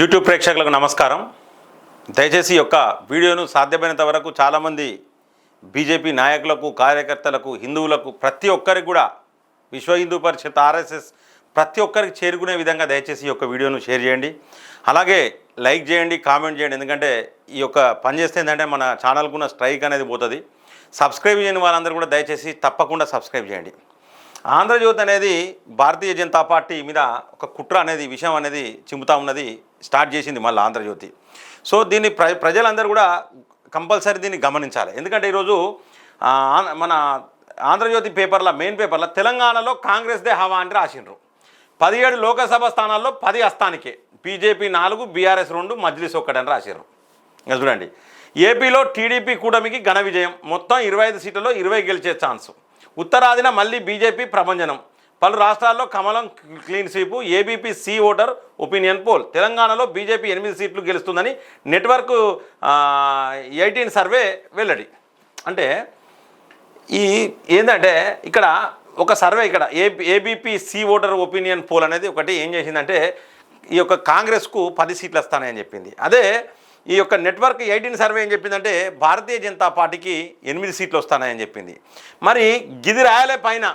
YouTube ప్రేక్షకులకు నమస్కారం. దయచేసి యొక్క వీడియోను సాధ్యమైనంత వరకు చాలామంది బీజేపీ నాయకులకు కార్యకర్తలకు హిందువులకు ప్రతి ఒక్కరికి కూడా విశ్వ హిందూ పరిషత్ ఆర్ఎస్ఎస్ ప్రతి ఒక్కరికి చేరుకునే విధంగా దయచేసి ఈ యొక్క వీడియోను షేర్ చేయండి. అలాగే లైక్ చేయండి కామెంట్ చేయండి. ఎందుకంటే ఈ యొక్క పని చేస్తే ఏంటంటే మన ఛానల్కు ఉన్న స్ట్రైక్ అనేది పోతుంది. సబ్స్క్రైబ్ చేయని వాళ్ళందరూ కూడా దయచేసి తప్పకుండా సబ్స్క్రైబ్ చేయండి. ఆంధ్రజ్యోతి అనేది భారతీయ జనతా పార్టీ మీద ఒక కుట్ర అనేది విషయం అనేది చిమ్ముతా ఉన్నది. స్టార్ట్ చేసింది మళ్ళీ ఆంధ్రజ్యోతి. సో దీన్ని ప్ర ప్రజలందరూ కూడా కంపల్సరీ దీన్ని గమనించాలి. ఎందుకంటే ఈరోజు ఆంధ్ర- మన ఆంధ్రజ్యోతి పేపర్ల మెయిన్ పేపర్ల తెలంగాణలో కాంగ్రెస్దే హవా అని రాసిండ్రు. పదిహేడు లోకసభ స్థానాల్లో పది అస్థానికే. బీజేపీ నాలుగు బీఆర్ఎస్ రెండు మజ్లిస్ ఒక్కటని రాశారు ఇంకా చూడండి. ఏపీలో టీడీపీ కూటమికి ఘన విజయం. మొత్తం ఇరవై ఐదు సీట్లలో ఇరవై గెలిచే ఛాన్స్. ఉత్తరాదిన మళ్ళీ బీజేపీ ప్రభంజనం. పలు రాష్ట్రాల్లో కమలం clean sweep ABP C voter opinion poll. తెలంగాణలో బీజేపీ ఎనిమిది సీట్లు గెలుస్తుందని నెట్వర్క్ ఎయిటీన్ సర్వే వెల్లడి. అంటే ఈ ఏంటంటే ఇక్కడ ఒక సర్వే ఇక్కడ ఏ ABP C voter opinion poll అనేది ఒకటి ఏం చేసిందంటే ఈ యొక్క కాంగ్రెస్కు పది సీట్లు వస్తానని చెప్పింది. అదే ఈ యొక్క నెట్వర్క్ ఎయిటీన్ సర్వే ఏం చెప్పిందంటే భారతీయ జనతా పార్టీకి ఎనిమిది సీట్లు వస్తానని చెప్పింది. మరి గిది రాయలే పైన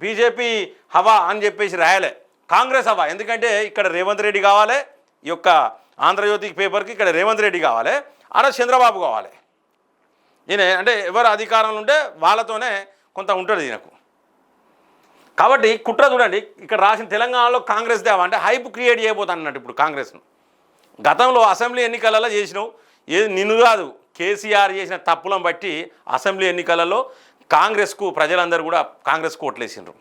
బీజేపీ హవా అని చెప్పేసి రాయలే. కాంగ్రెస్ హవా. ఎందుకంటే ఇక్కడ రేవంత్ రెడ్డి కావాలి. ఈ యొక్క ఆంధ్రజ్యోతి పేపర్కి ఇక్కడ రేవంత్ రెడ్డి కావాలి. ఆడ చంద్రబాబు కావాలి. ఈయన అంటే ఎవరు అధికారంలో ఉంటే వాళ్ళతోనే కొంత ఉంటుంది ఈయనకు. కాబట్టి కుట్ర చూడండి. ఇక్కడ రాసిన తెలంగాణలో కాంగ్రెస్ దేవా అంటే హైప్ క్రియేట్ చేయబోతా అన్నట్టు ఇప్పుడు కాంగ్రెస్ను. గతంలో అసెంబ్లీ ఎన్నికలలో చేసినావు. ఏది నిన్ను కాదు కేసీఆర్ చేసిన తప్పులను బట్టి అసెంబ్లీ ఎన్నికలలో కాంగ్రెస్కు ప్రజలందరూ కూడా కాంగ్రెస్కు ఓట్లేసిండ్రు.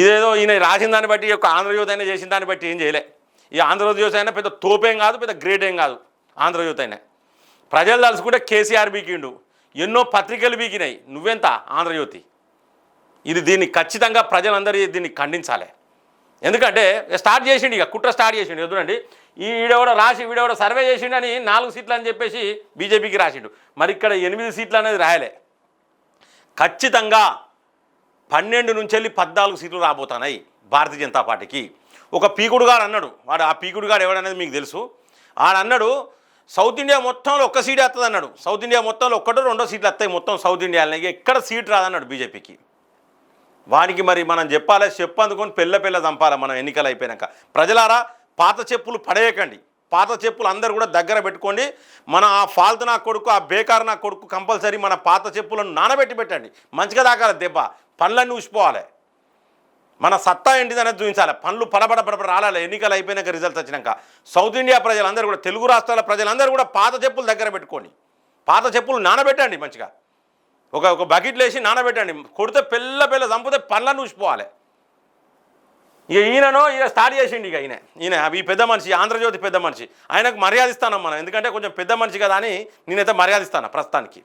ఇదేదో ఈయన రాసిన దాన్ని బట్టి ఈ యొక్క ఆంధ్రజ్యోతి అయినా చేసిన దాన్ని బట్టి ఏం చేయలే. ఈ ఆంధ్రజ్యోతి అయినా పెద్ద తోపేం కాదు పెద్ద గ్రేట్ ఏం కాదు ఆంధ్రజ్యోతి అయినా. ప్రజలు తలుచుకుంటే కేసీఆర్ బీకిండు. ఎన్నో పత్రికలు బీకినాయి. నువ్వెంత ఆంధ్రజ్యోతి ఇది దీన్ని ఖచ్చితంగా ప్రజలందరూ దీన్ని ఖండించాలి. ఎందుకంటే స్టార్ట్ చేసిండు ఇక కుట్ర స్టార్ట్ చేసిండు. ఎదురండి ఈ వీడెవడ రాసి వీడెవడ సర్వే చేసిండు అని నాలుగు సీట్లు అని చెప్పేసి బీజేపీకి రాసిండు. మరి ఇక్కడ ఎనిమిది సీట్లు అనేది రాయలే. ఖచ్చితంగా పన్నెండు నుంచి వెళ్ళి పద్నాలుగు సీట్లు రాబోతున్నాయి భారతీయ జనతా పార్టీకి. ఒక పీకుడు గారు అన్నాడు. వాడు ఆ పీకుడు గారు ఎవడనేది మీకు తెలుసు. ఆడ అన్నాడు సౌత్ ఇండియా మొత్తంలో ఒక్క సీట్ వస్తుంది అన్నాడు. సౌత్ ఇండియా మొత్తంలో ఒక్కటో రెండో సీట్లు వస్తాయి మొత్తం సౌత్ ఇండియాలో ఎక్కడ సీట్ రాదన్నాడు బీజేపీకి. వానికి మరి మనం చెప్పాలి? చెప్పు అందుకొని పెళ్ళ పెళ్ళ చంపాలి మనం ఎన్నికలు అయిపోయాక ప్రజలారా పాత చెప్పులు పడేయకండి. పాత చెప్పులు అందరు కూడా దగ్గర పెట్టుకోండి. మన ఆ ఫాల్తు నా కొడుకు ఆ బేకార్ నా కొడుకు కంపల్సరీ మన పాత చెప్పులను నానబెట్టి పెట్టండి. మంచిగా దాకాలి దెబ్బ. పనులన్నీ ఊసిపోవాలి మన సత్తా ఏంటిదనేది చూపించాలి. పనులు పడబడ పడబడ రావాలి ఎన్నికలు అయిపోయినాక రిజల్ట్స్ వచ్చినాక. సౌత్ ఇండియా ప్రజలందరూ కూడా తెలుగు రాష్ట్రాల ప్రజలందరూ కూడా పాత చెప్పులు దగ్గర పెట్టుకోండి. పాత చెప్పులు నానబెట్టండి మంచిగా. ఒక ఒక బకెట్లు వేసి నానబెట్టండి. కొడితే పిల్ల పిల్ల చంపితే పళ్ళను నూసిపోవాలి ఇక ఈయననో ఈయన స్టార్ట్ చేసిండు ఇక ఈయన. ఈయన ఈ పెద్ద మనిషి ఆంధ్రజ్యోతి పెద్ద మనిషి. ఆయనకు మర్యాద ఇస్తాను మనం. ఎందుకంటే కొంచెం పెద్ద మనిషి కదా అని నేనైతే మర్యాద ఇస్తాను ప్రస్తుతానికి.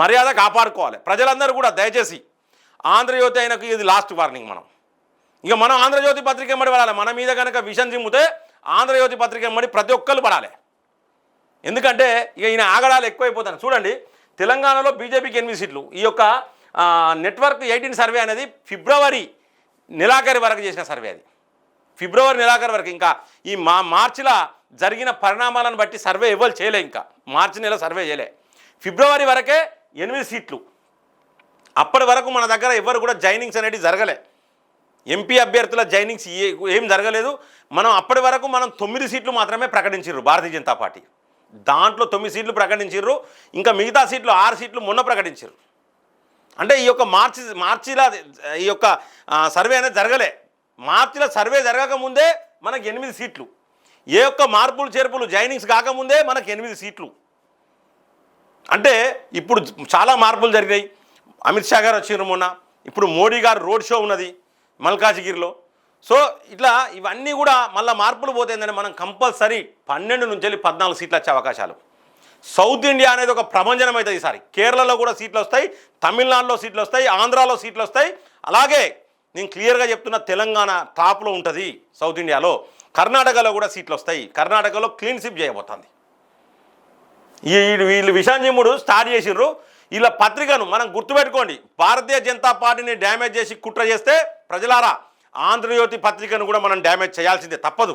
మర్యాద కాపాడుకోవాలి. ప్రజలందరూ కూడా దయచేసి ఆంధ్రజ్యోతి ఆయనకు ఇది లాస్ట్ వార్నింగ్ మనం. ఇక మనం ఆంధ్రజ్యోతి పత్రిక ఎమ్మడి పడాలి. మన మీద కనుక విషం చిమ్మితే ఆంధ్రజ్యోతి పత్రిక ఎమ్మడి ప్రతి ఒక్కరు పడాలి. ఎందుకంటే ఇక ఈయన ఆగడాలు ఎక్కువైపోతాను. చూడండి తెలంగాణలో బీజేపీకి ఎనిమిది సీట్లు. ఈ యొక్క నెట్వర్క్ ఎయిటీన్ సర్వే అనేది ఫిబ్రవరి నెలాఖరి వరకు చేసిన సర్వే అది. ఫిబ్రవరి నెలాఖరు వరకు ఇంకా ఈ మా మార్చిలో జరిగిన పరిణామాలను బట్టి సర్వే ఇవ్వాలి చేయలే ఇంకా. మార్చి నెల సర్వే చేయలే. ఫిబ్రవరి వరకే ఎనిమిది సీట్లు. అప్పటి వరకు మన దగ్గర ఎవరు కూడా జైనింగ్స్ అనేవి జరగలే. ఎంపీ అభ్యర్థుల జైనింగ్స్ ఏ- ఏం జరగలేదు. మనం అప్పటి వరకు మనం తొమ్మిది సీట్లు మాత్రమే ప్రకటించారు భారతీయ జనతా పార్టీ. దాంట్లో తొమ్మిది సీట్లు ప్రకటించారు ఇంకా మిగతా సీట్లు ఆరు సీట్లు మొన్న ప్రకటించారు అంటే ఈ యొక్క మార్చి మార్చిలో ఈ యొక్క సర్వే అనేది జరగలే. మార్చిలో సర్వే జరగకముందే మనకు ఎనిమిది సీట్లు. ఏ యొక్క మార్పులు చేర్పులు జైనింగ్స్ కాకముందే మనకు ఎనిమిది సీట్లు. అంటే ఇప్పుడు చాలా మార్పులు జరిగాయి అమిత్ షా గారు వచ్చిన మొన్న. ఇప్పుడు మోడీ గారు రోడ్ షో ఉన్నది మల్కాజిగిరిలో. సో ఇట్లా ఇవన్నీ కూడా మళ్ళీ మార్పులు పోతాయిందంటే మనం కంపల్సరీ పన్నెండు నుంచి వెళ్ళి పద్నాలుగు సీట్లు వచ్చే అవకాశాలు. సౌత్ ఇండియా అనేది ఒక ప్రభంజనం అవుతుంది ఈసారి. కేరళలో కూడా సీట్లు వస్తాయి తమిళనాడులో సీట్లు వస్తాయి ఆంధ్రాలో సీట్లు వస్తాయి. అలాగే నేను క్లియర్గా చెప్తున్న తెలంగాణ టాప్లో ఉంటుంది సౌత్ ఇండియాలో. కర్ణాటకలో కూడా సీట్లు వస్తాయి. కర్ణాటకలో క్లీన్ స్విప్ చేయబోతుంది. ఈ వీళ్ళు విషాంజీముడు స్టార్ట్ చేసిండ్రు. వీళ్ళ పత్రికను మనం గుర్తుపెట్టుకోండి. భారతీయ జనతా పార్టీని డ్యామేజ్ చేసి కుట్ర చేస్తే ప్రజలారా ఆంధ్రజ్యోతి పత్రికను కూడా మనం డ్యామేజ్ చేయాల్సిందే. తప్పదు.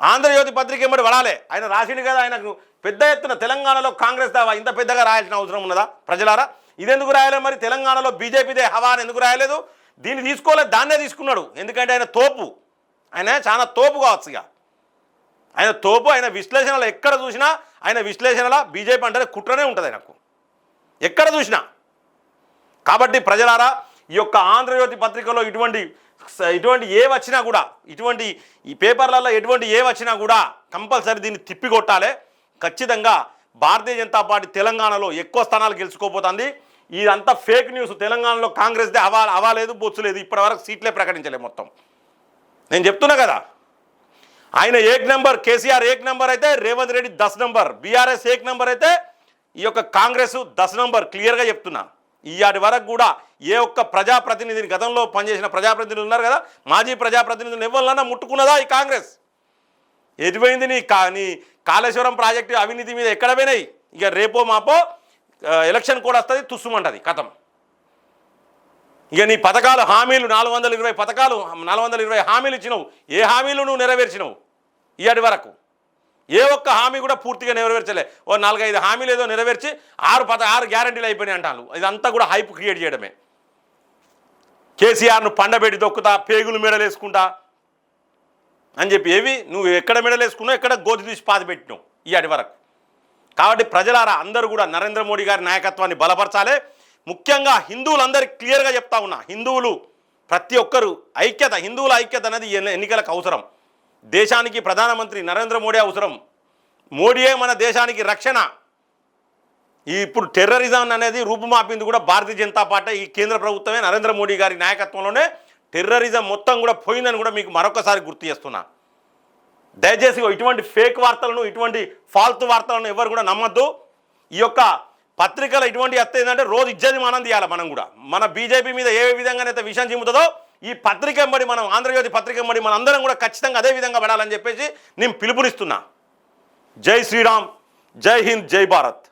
ఆంధ్రజ్యోతి పత్రిక ఎంబడి వడాలే. ఆయన రాసిండు కదా ఆయనకు పెద్ద ఎత్తున తెలంగాణలో కాంగ్రెస్ దావా ఇంత పెద్దగా రాయాల్సిన అవసరం ఉన్నదా? ప్రజలారా ఇదెందుకు రాయలేదు మరి? తెలంగాణలో బీజేపీదే హవా అని ఎందుకు రాయలేదు? దీన్ని తీసుకోలేదు దాన్నే తీసుకున్నాడు. ఎందుకంటే ఆయన తోపు. ఆయన చాలా తోపు కావచ్చు ఇక. ఆయన తోపు ఆయన విశ్లేషణలో ఎక్కడ చూసినా ఆయన విశ్లేషణలో బీజేపీ అంటే కుట్రనే ఉంటుంది ఆయనకు. ఎక్కడ చూసినా. కాబట్టి ప్రజలారా ఈ యొక్క ఆంధ్రజ్యోతి పత్రికలో ఇటువంటి ఇటువంటి ఏ వచ్చినా కూడా ఇటువంటి ఈ పేపర్లలో ఎటువంటి ఏ వచ్చినా కూడా కంపల్సరీ దీన్ని తిప్పికొట్టాలి. ఖచ్చితంగా భారతీయ జనతా పార్టీ తెలంగాణలో ఎక్కువ స్థానాలు గెలుచుకోపోతుంది ఇదంతా ఫేక్ న్యూస్. తెలంగాణలో కాంగ్రెస్దే అవా అవాలేదు బొచ్చులేదు. ఇప్పటివరకు సీట్లే ప్రకటించలేదు మొత్తం. నేను చెప్తున్నా కదా. ఆయన ఏక్ నెంబర్ కేసీఆర్ ఏక్ నెంబర్ అయితే రేవంత్ రెడ్డి దస్ నెంబర్ బీఆర్ఎస్ ఏక్ నెంబర్ అయితే ఈ యొక్క కాంగ్రెస్ దస్ నెంబర్ క్లియర్గా చెప్తున్నా. ఇవాటి వరకు కూడా ఏ ఒక్క ప్రజాప్రతినిధిని గతంలో పనిచేసిన ప్రజాప్రతినిధులు ఉన్నారు కదా? మాజీ ప్రజాప్రతినిధులు ఎవరినన్నా ముట్టుకున్నదా ఈ కాంగ్రెస్? ఎటుపోయింది నీ కా నీ కాళేశ్వరం ప్రాజెక్టు అవినీతి మీద ఎక్కడ పోయినాయి? ఇక రేపో మాపో ఎలక్షన్ కూడా వస్తుంది తుస్సుమంటది కథం. ఇక నీ పథకాలు హామీలు నాలుగు వందల ఇరవై పథకాలు నాలుగు వందల ఇరవై హామీలు ఇచ్చినావు. ఏ హామీలు నువ్వు నెరవేర్చినావు? ఇయ్యాటి వరకు. ఏ ఒక్క హామీ కూడా పూర్తిగా నెరవేర్చలే. ఓ నాలుగైదు హామీలు ఏదో నెరవేర్చి ఆరు పద ఆరు గ్యారంటీలు అయిపోయినాయి అంటాను ఇదంతా కూడా హైప్ క్రియేట్ చేయడమే. కేసీఆర్ను పండబెట్టి దొక్కుతా పేగులు మెడలేసుకుంటా అని చెప్పి ఏవి? నువ్వు ఎక్కడ మెడలేసుకున్నావు ఎక్కడ గోతి తీసి పాతి పెట్టినావు ఇయ్యాటి వరకు. కాబట్టి ప్రజలారా అందరూ కూడా నరేంద్ర మోడీ గారి నాయకత్వాన్ని బలపరచాలి. ముఖ్యంగా హిందువులందరికీ క్లియర్గా చెప్తా ఉన్నా హిందువులు ప్రతి ఒక్కరూ ఐక్యత హిందువుల ఐక్యత అనేది ఎన్నికలకు అవసరం. దేశానికి ప్రధానమంత్రి నరేంద్ర మోడీ అవసరం. మోడీయే మన దేశానికి రక్షణ. ఇప్పుడు టెర్రరిజం అనేది రూపుమాపింది కూడా భారతీయ జనతా పార్టీ ఈ కేంద్ర ప్రభుత్వమే నరేంద్ర మోడీ గారి నాయకత్వంలోనే టెర్రరిజం మొత్తం కూడా పోయిందని కూడా మీకు మరొకసారి గుర్తు చేస్తున్నా. దయచేసి ఇటువంటి ఫేక్ వార్తలను ఇటువంటి ఫాల్తు వార్తలను ఎవరు కూడా నమ్మద్దు. ఈ యొక్క పత్రికలు ఇటువంటి అత్త ఏంటంటే రోజు ఇజ్జది మనం తీయాలి మనం కూడా. మన బీజేపీ మీద ఏ విధంగానైతే విషయం చిమ్ముతుందో ఈ పత్రిక ఎంబడి మనం ఆంధ్రజ్యోతి పత్రిక ఎంబడి మన అందరం కూడా ఖచ్చితంగా అదే విధంగా పడాలని చెప్పేసి నేను పిలుపునిస్తున్నా. జై శ్రీరామ్ జై హింద్ జై భారత్.